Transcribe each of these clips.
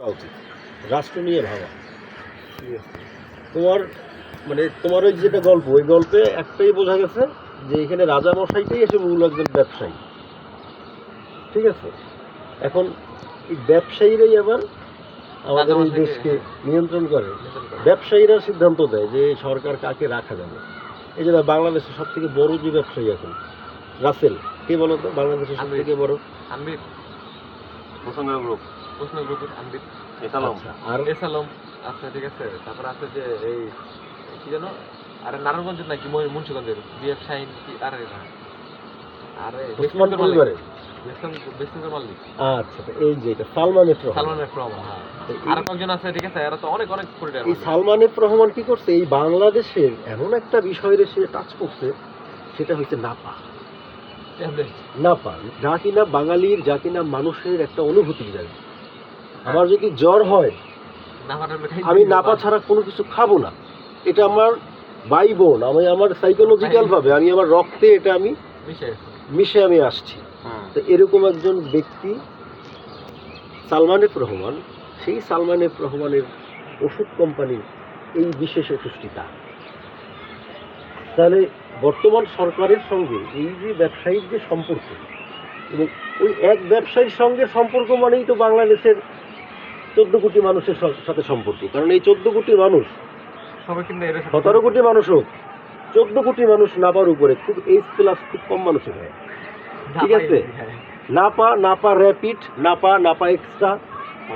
করা উচিত। রাষ্ট্র নিয়ে ভাবা। তোমার মানে তোমার ওই যেটা গল্প ওই গল্পে একটাই বোঝা গেছে যে এখানে রাজা মশাইটাই এসে মূল একজন ব্যবসায়ী। ঠিক আছে? এখন এই ব্যবসায়ীরাই আবার আমাদের এই দেশকে নিয়ন্ত্রণ করে। ব্যবসায়ীরা সিদ্ধান্ত দেয় যে সরকার কাকে রাখা যাবে। এই যে বাংলাদেশের সব থেকে বড় যে ব্যবসায়ী এখন রাসেল কে বলো তো? বাংলাদেশের সব আমি। থেকে বড় প্রসঙ্গ গ্রুপ প্রশ্ন এসালাম। আচ্ছা, আর? এসালম। আছে ঠিক আছে। তারপর আছে যে এই কি জানো আরে নারায়ণগঞ্জের নাকি মুন্সিগঞ্জের? বিএফ শাইন কি? আরে আরে ওসমান পরিবারে আচ্ছা এই যে এটা সালমান এফ রহমান। সালমান এফ রহমান হ্যাঁ। তো এই- আর কয়েকজন আছে ঠিক আছে? এরা তো অনেক অনেক এই মালিক। রহমান কি করছে? এই বাংলাদেশের এমন একটা বিষয়ে সে টাচ করছে সেটা হচ্ছে নাপা। নাপা। যা কিনা বাঙালির যা কিনা মানুষের একটা অনুভূতি জায়গা আমার যদি জ্বর হয় আমি নাপা ছাড়া কোনো কিছু খাব না। এটা আমার ভাই বোন আমি আমার সাইকোলজিক্যাল ভাবে আমি আমার রক্তে এটা আমি মিশে আমি আসছি। তো এরকম একজন ব্যক্তি সালমান এফ রহমান সেই সালমান এফ রহমানের ওষুধ কোম্পানির এই বিশেষ ওষুধটি তার তাহলে বর্তমান সরকারের সঙ্গে এই যে ব্যবসায়িক যে সম্পর্ক এবং ওই এক ব্যবসায়ীর সঙ্গে সম্পর্ক মানেই তো বাংলাদেশের চোদ্দ কোটি মানুষের সাথে সম্পর্ক কারণ এই চোদ্দ কোটি মানুষ সতেরো কোটি মানুষ হোক চোদ্দ কোটি মানুষ নাপার উপরে খুব এইচ প্লাস খুব কম মানুষের হয় ঠিক আছে? খায়। নাপা নাপা র্যাপিড নাপা নাপা এক্সট্রা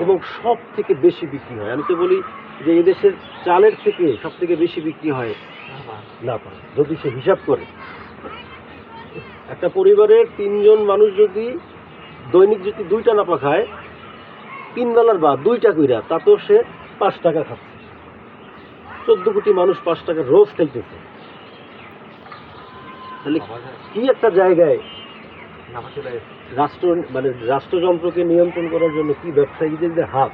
এবং সব থেকে বেশি বিক্রি হয় আমি তো বলি যে এদেশের চালের থেকে সব থেকে বেশি বিক্রি হয়। নাপা যদি সে হিসাব করে একটা পরিবারের তিনজন মানুষ যদি দৈনিক যদি দুইটা নাপা খায় তিন বেলার বা দুইটা কইরা তাতেও সে পাঁচ টাকা খাচ্ছে। চোদ্দ কোটি মানুষ পাঁচ টাকা রোজ খাইতেছে তাহলে কি একটা জায়গায়। রাষ্ট্র মানে রাষ্ট্রযন্ত্রকে নিয়ন্ত্রণ করার জন্য কি ব্যবসায়ীদের যে হাত?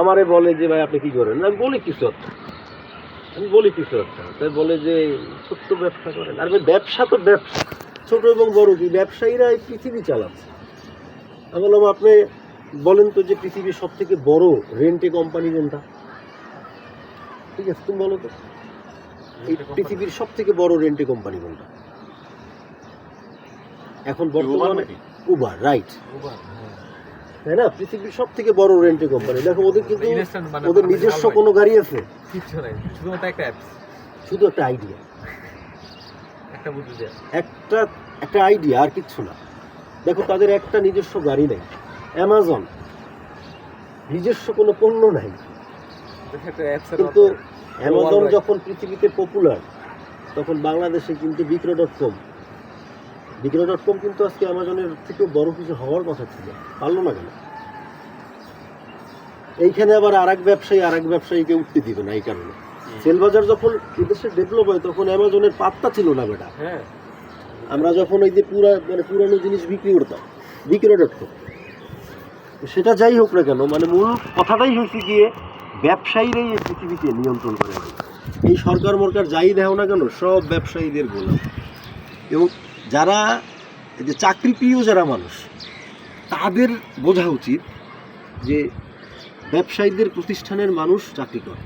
আমারে বলে যে ভাই আপনি কি করেন? আমি বলি কিছু একটা। আমি বলি কিছু একটা। তাই বলে যে ছোট্ট ব্যবসা করেন। আর ব্যবসা তো ব্যবসা। ছোট এবং বড় কি? ব্যবসায়ীরা এই পৃথিবী চালাচ্ছে। আমি বললাম আপনি বলেন তো যে পৃথিবীর সব থেকে বড় রেন্টে কোম্পানি কোনটা? ঠিক আছে তুমি বলো তো। এই পৃথিবীর সব থেকে বড় রেন্টে কোম্পানি কোনটা? এখন বর্তমানে উবার রাইট হ্যাঁ। তাই না? পৃথিবীর সব থেকে বড় রেন্টে কোম্পানি। দেখো ওদের কিন্তু মানে ওদের মানে নিজস্ব কোনো গাড়ি আছে। কিচ্ছু নাই শুধুমাত্র একটা অ্যাপস শুধু একটা আইডিয়া একটা বুদ্ধি একটা একটা আইডিয়া আর কিচ্ছু না। দেখো তাদের একটা নিজস্ব গাড়ি নেই। অ্যামাজন নিজস্ব কোনো পণ্য নাই। কিন্তু অ্যামাজন যখন পৃথিবীতে পপুলার তখন বাংলাদেশে কিন্তু বিক্রয় ডট কম বিক্রয় ডট কম কিন্তু আজকে অ্যামাজনের থেকেও বড় কিছু হওয়ার কথা ছিল। পারল না কেন? এইখানে আবার আর এক ব্যবসায়ী আর এক ব্যবসায়ীকে উঠতে দিবে না এই কারণে। সেল বাজার যখন এদেশে ডেভেলপ হয় তখন অ্যামাজনের পাত্তা ছিল না বেটা। হ্যাঁ। আমরা যখন ওই যে পুরা মানে পুরানো জিনিস বিক্রি করতাম বিক্রয় ডট কম সেটা যাই হোক না কেন মানে মূল কথাটাই হয়েছে গিয়ে ব্যবসায়ীরাই এই পৃথিবীকে নিয়ন্ত্রণ করে। এই সরকার মরকার যাই দেও না কেন, সব ব্যবসায়ীদের গোলাম। এবং যারা এই যে চাকরিপ্রিয় যারা মানুষ, তাদের বোঝা উচিত যে ব্যবসায়ীদের প্রতিষ্ঠানের মানুষ চাকরি করে।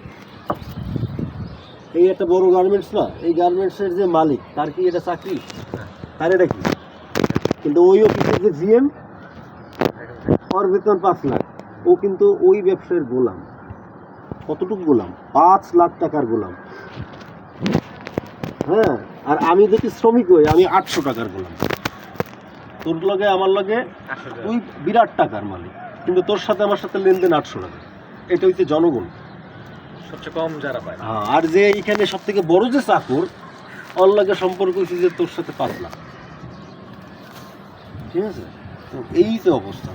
এই একটা বড় গার্মেন্টস না, এই গার্মেন্টসের যে মালিক, তার কি এটা চাকরি? তার এটা কি? কিন্তু ওই অফিসের যে জিএম ওর বেতন পাঁচ লাখ ও কিন্তু ওই ব্যবসায়ের গোলাম। কতটুকু গোলাম? পাঁচ লাখ টাকার গোলাম। হ্যাঁ আর আমি যদি শ্রমিক হই আমি আটশো টাকার গোলাম। তোর লগে আমার লগে তুই বিরাট টাকার মালিক। কিন্তু তোর সাথে আমার সাথে লেনদেন আটশো টাকা। এটা হচ্ছে জনগণ। সবচেয়ে কম যারা পায়। হ্যাঁ আর যে এইখানে সব থেকে বড় যে চাকর ওর লাগে সম্পর্ক হয়েছে যে তোর সাথে পাঁচ লাখ। ঠিক আছে? তো এই তো অবস্থা।